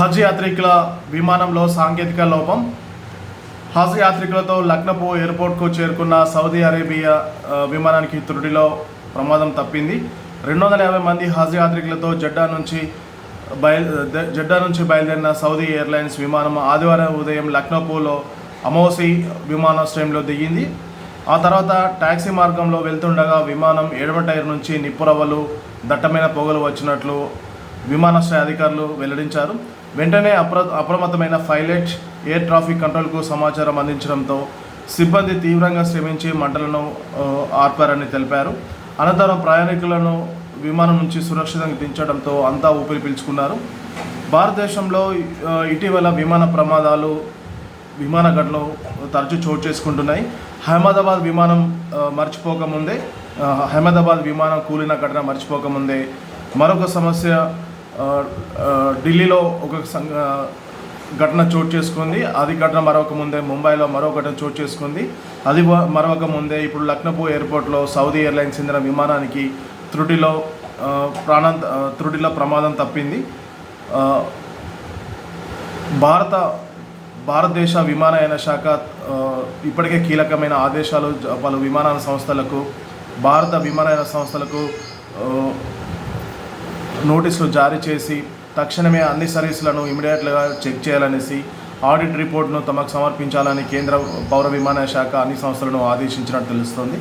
హజ్ యాత్రికుల విమానంలో సాంకేతిక లోపం. హజ్ యాత్రికులతో లక్నపో ఎయిర్పోర్ట్కు చేరుకున్న సౌదీ అరేబియా విమానానికి త్రుటిలో ప్రమాదం తప్పింది. రెండు వందల యాభై మంది హజ్ యాత్రికులతో జడ్డా నుంచి బయలు జడ్డా నుంచి బయలుదేరిన సౌదీ ఎయిర్లైన్స్ విమానం ఆదివారం ఉదయం లక్నోపోలో అమోసి విమానాశ్రయంలో దిగింది. ఆ తర్వాత టాక్సీ మార్గంలో వెళ్తుండగా విమానం ఎడమ టైర్ నుంచి నిప్పురవ్వలు దట్టమైన పొగలు వచ్చినట్లు విమానాశ్రయ అధికారులు వెల్లడించారు. వెంటనే అప్ర అప్రమత్తమైన పైలట్ ఎయిర్ ట్రాఫిక్ కంట్రోల్కు సమాచారం అందించడంతో సిబ్బంది తీవ్రంగా శ్రమించి మంటలను ఆర్పారని తెలిపారు. అనంతరం ప్రయాణికులను విమానం నుంచి సురక్షితంగా దించడంతో అంతా ఊపిరి పీల్చుకున్నారు. భారతదేశంలో ఇటీవల విమాన ప్రమాదాలు విమాన ఘటనలు తరచూ చోటు చేసుకుంటున్నాయి. అహ్మదాబాద్ విమానం మర్చిపోకముందే అహ్మదాబాద్ విమానం కూలిన ఘటన మర్చిపోకముందే మరొక సమస్య ఢిల్లీలో ఒక సంఘ ఘటన చోటు చేసుకుంది. అది ఘటన మరొక ముందే ముంబైలో మరో ఘటన చోటు చేసుకుంది. అది మరొక ముందే ఇప్పుడు లక్నపూ ఎయిర్పోర్ట్లో సౌదీ ఎయిర్లైన్స్ చెందిన విమానానికి త్రుటిలో ఆ, ప్రాణం త్రుటిలో ప్రమాదం తప్పింది. భారత భారతదేశ విమానయాన శాఖ ఇప్పటికే కీలకమైన ఆదేశాలు పలు విమానయాన సంస్థలకు భారత విమానయాన సంస్థలకు నోటీసులు జారీ చేసి తక్షణమే అన్ని సర్వీసులను ఇమీడియట్గా చెక్ చేయాలనేసి ఆడిట్ రిపోర్ట్ను తమకు సమర్పించాలని కేంద్ర పౌర విమానయాన శాఖ అన్ని సంస్థలను ఆదేశించినట్టు తెలుస్తోంది.